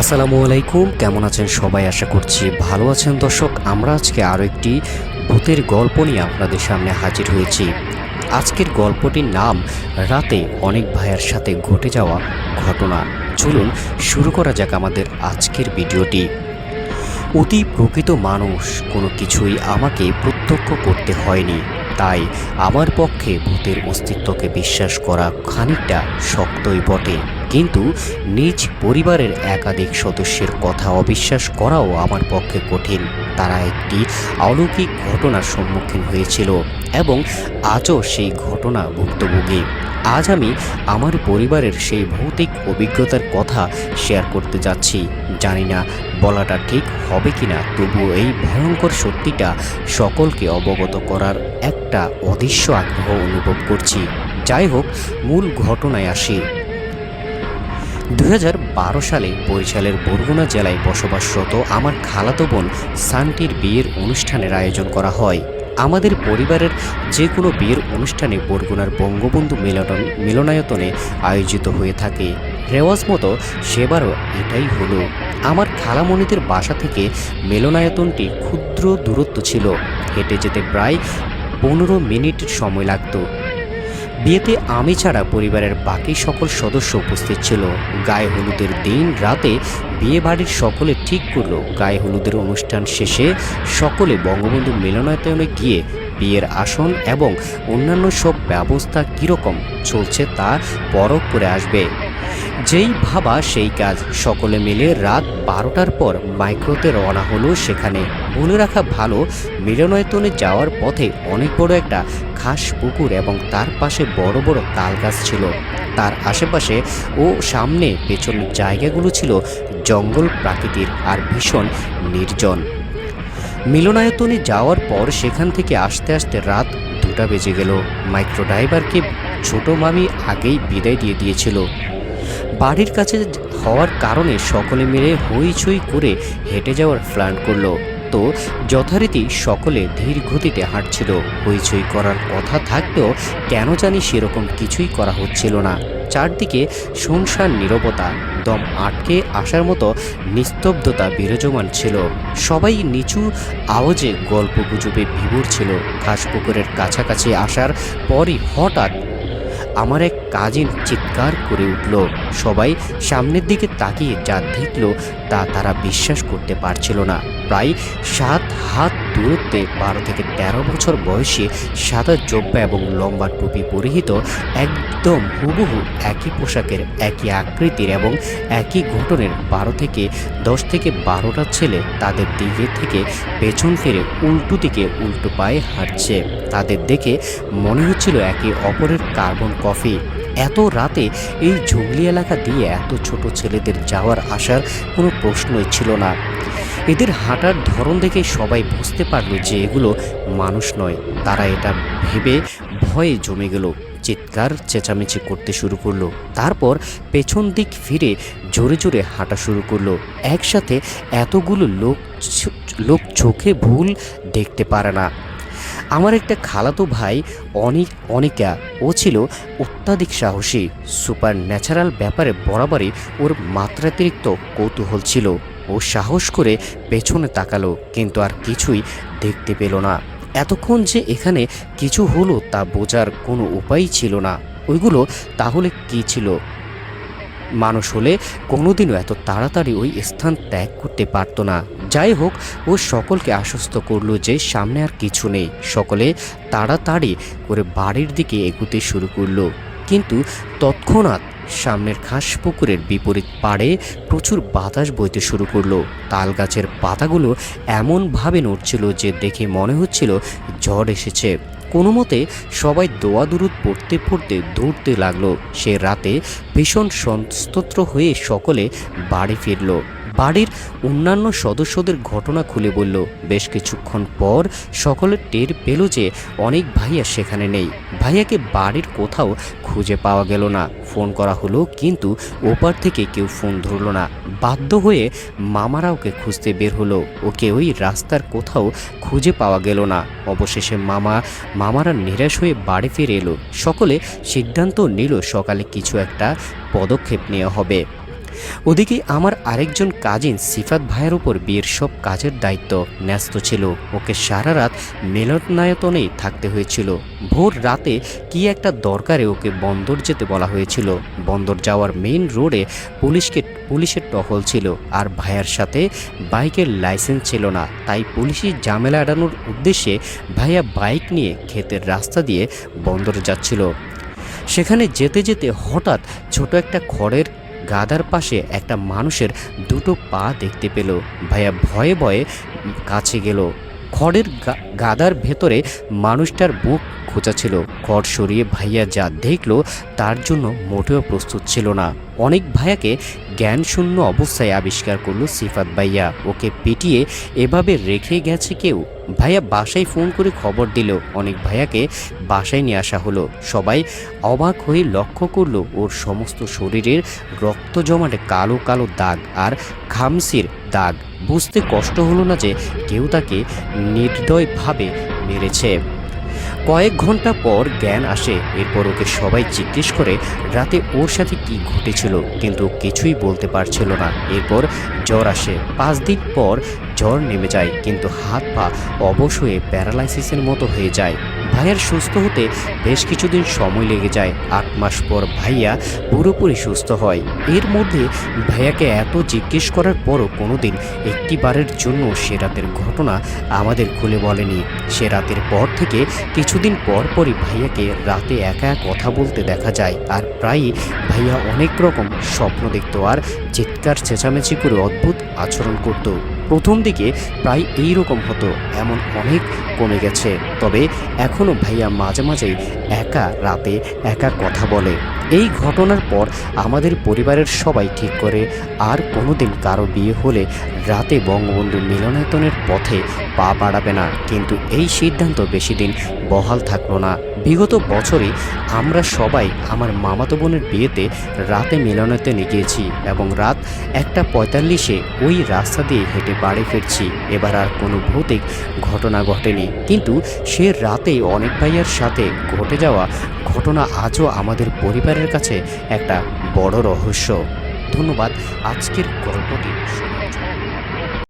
আসসালামু আলাইকুম, কেমন আছেন সবাই? আশা করছি ভালো আছেন। দর্শক, আমরা আজকে আরও একটি ভূতের গল্প নিয়ে আপনাদের সামনে হাজির হয়েছি। আজকের গল্পটির নাম, রাতে অনেক ভাইয়ের সাথে ঘটে যাওয়া ঘটনা। চলুন, শুরু করা যাক আমাদের আজকের ভিডিওটি। অতি প্রকৃত মানুষ, কোনো কিছুই আমাকে প্রত্যক্ষ করতে হয়নি। তাই আমার পক্ষে ভূতের অস্তিত্বকে বিশ্বাস করা খানিকটা শক্তই বটে। কিন্তু নিজ পরিবারের একাধিক সদস্যের কথা অবিশ্বাস করাও আমার পক্ষে কঠিন। তারা একটি অলৌকিক ঘটনার সম্মুখীন হয়েছিল এবং আজও সেই ঘটনা ভুক্তভোগী। আজ আমি আমার পরিবারের সেই ভৌতিক অভিজ্ঞতার কথা শেয়ার করতে যাচ্ছি। জানি না বলাটা ঠিক হবে কি না তবুও এই ভয়ঙ্কর সত্যিটা সকলকে অবগত করার একটা অদৃশ্য আগ্রহ অনুভব করছি। যাই হোক, মূল ঘটনায় আসি। দু হাজার বারো সালে বরিশালের বরগুনা জেলায় বসবাসরত আমার খালাতো বোন সানটির বিয়ের অনুষ্ঠানের আয়োজন করা হয়। আমাদের পরিবারের যে কোনো বিয়ের অনুষ্ঠানে বরগুনার বঙ্গবন্ধু মিলন মিলনায়তনে আয়োজিত হয়ে থাকে। রেওয়াজ মতো সেবারও এটাই হলো। আমার খালামণিদের বাসা থেকে মিলনায়তনটি ক্ষুদ্র দূরত্ব ছিল। হেঁটে যেতে প্রায় পনেরো মিনিট সময় লাগতো। বিয়েতে আমি ছাড়া পরিবারের বাকি সকল সদস্য উপস্থিত ছিল। গায়ে হলুদের দিন রাতে বিয়ে বাড়ির সকলে ঠিক করল। গায়ে হলুদের অনুষ্ঠান শেষে সকলে বঙ্গবন্ধু মিলনায়তনে গিয়ে বিয়ের আসন এবং অন্যান্য সব ব্যবস্থা কীরকম চলছে তা পরখ করে আসবে। যেই ভাবা সেই কাজ। সকলে মিলে রাত বারোটার পর মাইক্রোতে রওনা হলো সেখানে। বলে রাখা ভালো, মিলনায়তনে যাওয়ার পথে অনেক বড় একটা খাস পুকুর এবং তার পাশে বড় বড় তাল গাছ ছিল। তার আশেপাশে ও সামনে পেছনের জায়গাগুলো ছিল জঙ্গল প্রাকৃতির আর ভীষণ নির্জন। মিলনায়তনে যাওয়ার পর সেখান থেকে আসতে আসতে রাত দুটা বেজে গেল। মাইক্রো ড্রাইভারকে ছোট মামি আগেই বিদায় দিয়ে দিয়েছিল। বাড়ির কাছে হওয়ার কারণে সকলে মিলে হইচই করে হেঁটে যাওয়ার প্ল্যান করল। তো যথারীতি সকলে ধীর গতিতে হাঁটছিল। হইচই করার কথা থাকলেও কেন জানি সেরকম কিছুই করা হচ্ছিল না। চারদিকে শুনশান নীরবতা, দম আটকে আসার মতো নিস্তব্ধতা বিরাজমান ছিল। সবাই নিচু আওয়াজে গল্প গুজবে বিভোর ছিল। ঘাসপুকুরের কাছাকাছি আসার পরই হঠাৎ আমার এক কাজিন চিৎকার করে উঠল। সবাই সামনের দিকে তাকিয়ে যা দেখল তা তারা বিশ্বাস করতে পারছিল না। প্রায় সাত হাত দূরত্বে বারো থেকে তেরো বছর বয়সী সাদা জব্বা এবং লম্বা টুপি পরিহিত একদম হুবহু একই পোশাকের, একই আকৃতির এবং একই ঘটনের বারো থেকে দশ থেকে বারোটা ছেলে তাদের দিকে থেকে পেছন ফিরে উল্টো দিকে উল্টো পায়ে হাঁটছে। তাদের দেখে মনে হচ্ছিল একে অপরের কার্বন কফি। এত রাতে এই জঙ্গলি এলাকা দিয়ে এত ছোট ছেলেদের যাওয়ার আসার কোনো প্রশ্নই ছিল না। এদের হাঁটার ধরন দেখে সবাই বুঝতে পারল যে এগুলো মানুষ নয়। তারা এটা ভেবে ভয়ে জমে গেল, চিৎকার, চেঁচামেচি করতে শুরু করল। তারপর পেছন দিক ফিরে জোরে জোরে হাঁটা শুরু করল। একসাথে এতগুলো লোক লোক চোখে ভুল দেখতে পারে না। আমার একটা খালাতো ভাই অনেক, অনিকা, ও ছিল অত্যাধিক সাহসী। সুপার ন্যাচারাল ব্যাপারে বরাবরই ওর মাত্রাতিরিক্ত কৌতূহল ছিল। ও সাহস করে পেছনে তাকালো, কিন্তু আর কিছুই দেখতে পেল না। এতক্ষণ যে এখানে কিছু হলো তা বোঝার কোনো উপায়ই ছিল না। ওইগুলো তাহলে কি ছিল? মানুষ হলে কোনোদিনও এত তাড়াতাড়ি ওই স্থান ত্যাগ করতে পারতো না। যাই হোক, ও সকলকে আশ্বস্ত করল যে সামনে আর কিছু নেই। সকলে তাড়াতাড়ি করে বাড়ির দিকে এগুতে শুরু করল। কিন্তু তৎক্ষণাৎ সামনের ঘাস পুকুরের বিপরীত পাড়ে প্রচুর বাতাস বইতে শুরু করল। তাল গাছের পাতাগুলো এমনভাবে নড়ছিল যে দেখে মনে হচ্ছিল ঝড় এসেছে। কোনো মতে সবাই দোয়া দুরুদ পড়তে পড়তে ধরতে লাগল। সে রাতে ভীষণ সন্তস্ত্র হয়ে সকলে বাড়ি ফিরল। বাড়ির অন্যান্য সদস্যদের ঘটনা খুলে বলল, বেশ কিছুক্ষণ পর সকলে টের পেল যে অনেক ভাইয়া সেখানে নেই। ভাইয়াকে বাড়ির কোথাও খুঁজে পাওয়া গেল না। ফোন করা হলো, কিন্তু ওপার থেকে কেউ ফোন ধরলো না। বাধ্য হয়ে মামারা ওকে খুঁজতে বের হলো। ওকে ওই রাস্তার কোথাও খুঁজে পাওয়া গেল না। অবশেষে মামা, মামারা নিরাশ হয়ে বাড়ি ফিরে এলো। সকলে সিদ্ধান্ত নিল, সকালে কিছু একটা পদক্ষেপ নেওয়া হবে। ওদিকে আমার আরেকজন কাজিন সিফাত ভাইয়ের উপর বিয়ের সব কাজের দায়িত্ব ন্যস্ত ছিল। ওকে সারা রাত মিলনায়তনেই থাকতে হয়েছিল। ভোর রাতে কি একটা দরকারে ওকে বন্দর যেতে বলা হয়েছিল। বন্দর যাওয়ার মেইন রোডে পুলিশকে, পুলিশের টহল ছিল আর ভাইয়ার সাথে বাইকের লাইসেন্স ছিল না। তাই পুলিশি ঝামেলা এড়ানোর উদ্দেশ্যে ভাইয়া বাইক নিয়ে ক্ষেতের রাস্তা দিয়ে বন্দরে যাচ্ছিল। সেখানে যেতে যেতে হঠাৎ ছোট একটা খড়ের গাদার পাশে একটা মানুষের দুটো পা দেখতে পেল। ভাইয়া ভয়ে ভয়ে কাছে গেল। খড়ের গাদার ভেতরে মানুষটার বুক খোঁচা ছিল। খড় সরিয়ে ভাইয়া যা দেখল তার জন্য মোটেও প্রস্তুত ছিল না। অনেক ভাইয়াকে জ্ঞান শূন্য অবস্থায় আবিষ্কার করল সিফাত ভাইয়া। ওকে পিটিয়ে এভাবে রেখে গেছে কেউ? ভাইয়া বাসায় ফোন করে খবর দিল। অনেক ভাইয়াকে বাসায় নিয়ে আসা হলো। সবাই অবাক হয়ে লক্ষ্য করল, ওর সমস্ত শরীরের রক্ত জমাটে কালো কালো দাগ আর খামসির দাগ। বুঝতে কষ্ট হলো না যে কেউ তাকে নির্দয়ভাবে মেরেছে। কয়েক ঘণ্টা পর জ্ঞান আসে, এরপর ওকে সবাই জিজ্ঞেস করে রাতে ওর সাথে কি ঘটেছিল, কিন্তু কিছুই বলতে পারছিল না। এরপর জ্বর আসে। পাঁচ দিন পর জ্বর নেমে যায়, কিন্তু হাত পা অবশ হয়ে প্যারালাইসিসের মতো হয়ে যায়। ভাইয়ার সুস্থ হতে বেশ কিছুদিন সময় লেগে যায়। আট মাস পর ভাইয়া পুরোপুরি সুস্থ হয়। এর মধ্যে ভাইয়াকে এত জিজ্ঞেস করার পরও কোনোদিন একটি বারের জন্য সে রাতের ঘটনা আমাদের খুলে বলেনি। সে রাতের পর থেকে কিছুদিন পর পরই ভাইয়াকে রাতে একা কথা বলতে দেখা যায়। আর প্রায়ই ভাইয়া অনেক রকম স্বপ্ন দেখত আর চিৎকার, চেঁচামেচি করে অদ্ভুত আচরণ করত। প্রথম দিকে প্রায় এই রকম হতো, এমন অনেক কমে গেছে। তবে এখনও ভাইয়া মাঝে মাঝেই একা রাতে একা কথা বলে। এই ঘটনার পর আমাদের পরিবারের সবাই ঠিক করে, আর কোনোদিন কারও বিয়ে হলে রাতে বঙ্গবন্ধু মিলনায়তনের পথে পা বাড়াবে না। কিন্তু এই সিদ্ধান্ত বেশি দিন বহাল থাকল না। বিগত বছরে আমরা সবাই আমার মামাতো বোনের বিয়েতে রাতে মিলনায়তনে গিয়েছি এবং রাত একটা পঁয়তাল্লিশে ওই রাস্তা দিয়ে হেঁটে বাড়ি ফিরছি। এবার আর কোনো ভৌতিক ঘটনা ঘটেনি। কিন্তু সে রাতে অনেক ভাইয়ার সাথে ঘটে যাওয়া ঘটনা আজও আমাদের পরিবারের কাছে একটা বড় রহস্য। ধন্যবাদ। আজকের গল্পটি